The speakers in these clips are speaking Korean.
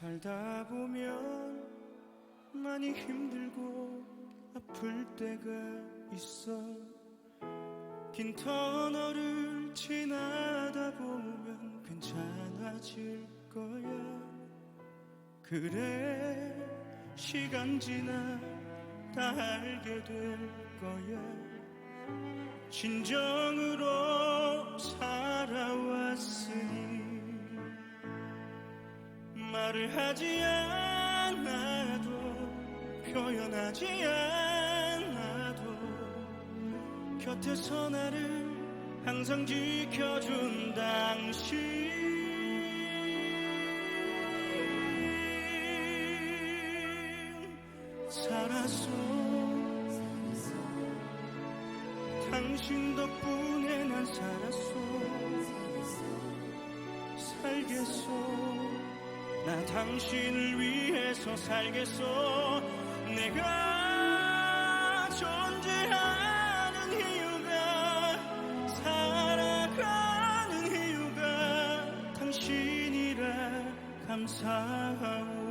살다 보면 많이 힘들고 아플 때가 있어. 긴 터널을 지나다 보면 괜찮아질 거야. 그래 시간 지나 다 알게 될 거야. 진정으로 살아왔으니 말을 하지 않아도 표현하지 않아도 곁에서 나를 항상 지켜준 당신. 살았어 당신 덕분에 난 살았어. 살겠어 나 당신을 위해서 살겠어 내가 존재하는 이유가 살아가는 이유가 당신이라 감사하오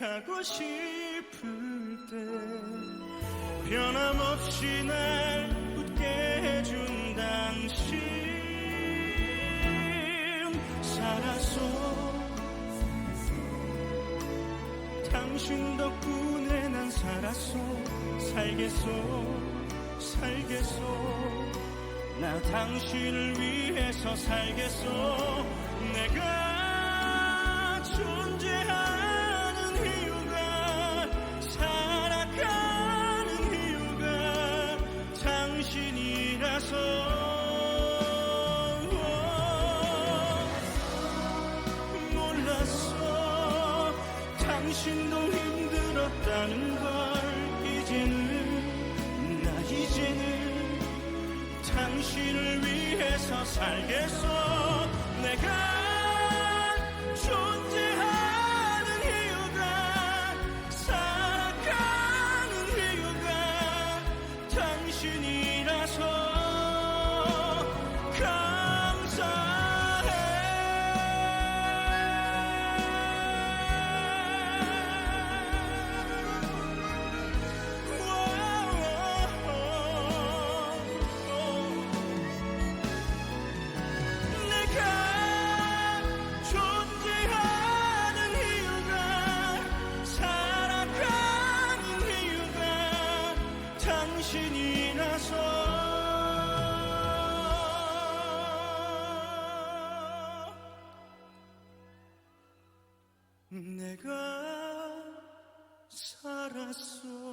하고 싶을 때 변함없이 날 웃게 해준 당신. 살았어 당신 덕분에 난 살았어 살겠어 살겠어. 나 당신을 위해서 살겠어 당신이라서. 몰랐어. 당신도 힘들었다는 걸 이제는 나 이제는 당신을 위해서 살겠어. 내가 내가 살았어